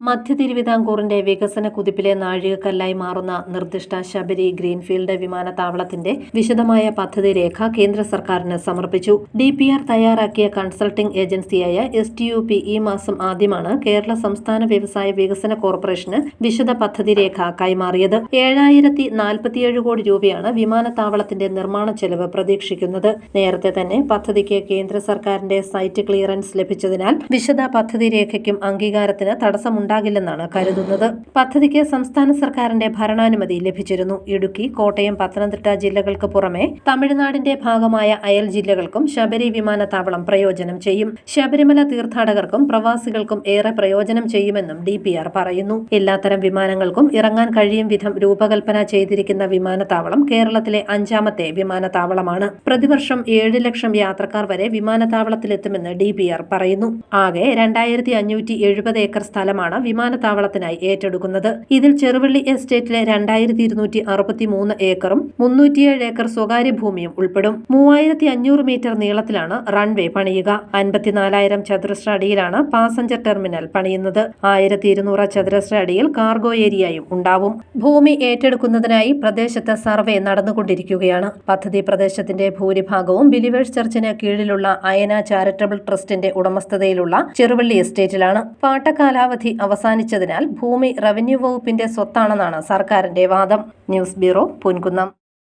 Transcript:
മധ്യ തിരുവിതാംകൂറിന്റെ വികസന കുതിപ്പിലെ നാഴികക്കല്ലായി മാറുന്ന നിർദ്ദിഷ്ട ശബരി ഗ്രീൻഫീൽഡ് വിമാനത്താവളത്തിന്റെ വിശദമായ പദ്ധതി രേഖ കേന്ദ്ര സർക്കാരിന് സമർപ്പിച്ചു. ഡി പി ആർ തയ്യാറാക്കിയ കൺസൾട്ടിംഗ് ഏജൻസിയായ എസ് ടി യു പി ഈ മാസം ആദ്യമാണ് കേരള സംസ്ഥാന വ്യവസായ വികസന കോർപ്പറേഷന് വിശദ പദ്ധതി രേഖ കൈമാറിയത്. ഏഴായിരത്തി നാൽപ്പത്തിയേഴ് കോടി രൂപയാണ് വിമാനത്താവളത്തിന്റെ നിർമ്മാണ ചെലവ് പ്രതീക്ഷിക്കുന്നത്. നേരത്തെ തന്നെ പദ്ധതിക്ക് കേന്ദ്ര സർക്കാരിന്റെ സൈറ്റ് ക്ലിയറൻസ് ലഭിച്ചതിനാൽ വിശദ പദ്ധതി രേഖയ്ക്കും അംഗീകാരത്തിന് തടസ്സമുണ്ടാകില്ലെന്നാണ് കരുതുന്നത്. പദ്ധതിക്ക് സംസ്ഥാന സർക്കാരിന്റെ ഭരണാനുമതി ലഭിച്ചിരുന്നു. ഇടുക്കി കോട്ടയം പത്തനംതിട്ട ജില്ലകൾക്ക് പുറമെ തമിഴ്നാടിന്റെ ഭാഗമായ അയൽ ജില്ലകൾക്കും ശബരി വിമാനത്താവളം പ്രയോജനം ചെയ്യും. ശബരിമല തീർത്ഥാടകർക്കും പ്രവാസികൾക്കും ഏറെ പ്രയോജനം ചെയ്യുമെന്നും ഡി പറയുന്നു. എല്ലാത്തരം വിമാനങ്ങൾക്കും ഇറങ്ങാൻ കഴിയും വിധം രൂപകൽപ്പന ചെയ്തിരിക്കുന്ന വിമാനത്താവളം കേരളത്തിലെ അഞ്ചാമത്തെ വിമാനത്താവളമാണ്. പ്രതിവർഷം ഏഴ് ലക്ഷം യാത്രക്കാർ വരെ വിമാനത്താവളത്തിലെത്തുമെന്ന് ഡി പറയുന്നു. ആകെ രണ്ടായിരത്തി ഏക്കർ സ്ഥലമാണ് വിമാനത്താവളത്തിനായി ഏറ്റെടുക്കുന്നത്. ഇതിൽ ചെറുവള്ളി എസ്റ്റേറ്റിലെ രണ്ടായിരത്തി ഇരുന്നൂറ്റി അറുപത്തി മൂന്ന് ഏക്കറും മുന്നൂറ്റിയേഴ് ഏക്കർ സ്വകാര്യ ഭൂമിയും ഉൾപ്പെടും. മൂവായിരത്തി അഞ്ഞൂറ് മീറ്റർ നീളത്തിലാണ് റൺവേ പണിയുക. അൻപത്തിനാലായിരം ചതുരശ്ര അടിയിലാണ് പാസഞ്ചർ ടെർമിനൽ പണിയുന്നത്. ആയിരത്തി ഇരുന്നൂറ് ചതുരശ്ര അടിയിൽ കാർഗോ ഏരിയയും ഉണ്ടാവും. ഭൂമി ഏറ്റെടുക്കുന്നതിനായി പ്രദേശത്ത് സർവേ നടന്നുകൊണ്ടിരിക്കുകയാണ്. പദ്ധതി പ്രദേശത്തിന്റെ ഭൂരിഭാഗവും ബിലിവേഴ്സ് ചർച്ചിന് കീഴിലുള്ള അയന ചാരിറ്റബിൾ ട്രസ്റ്റിന്റെ ഉടമസ്ഥതയിലുള്ള ചെറുവള്ളി എസ്റ്റേറ്റിലാണ്. പാട്ടകാലാവധി അവസാനിച്ചതിനാൽ ഭൂമി റവന്യൂ വകുപ്പിന്റെ സ്വത്താണെന്നാണ് സർക്കാരിന്റെ വാദം. News bureau Ponkunnam.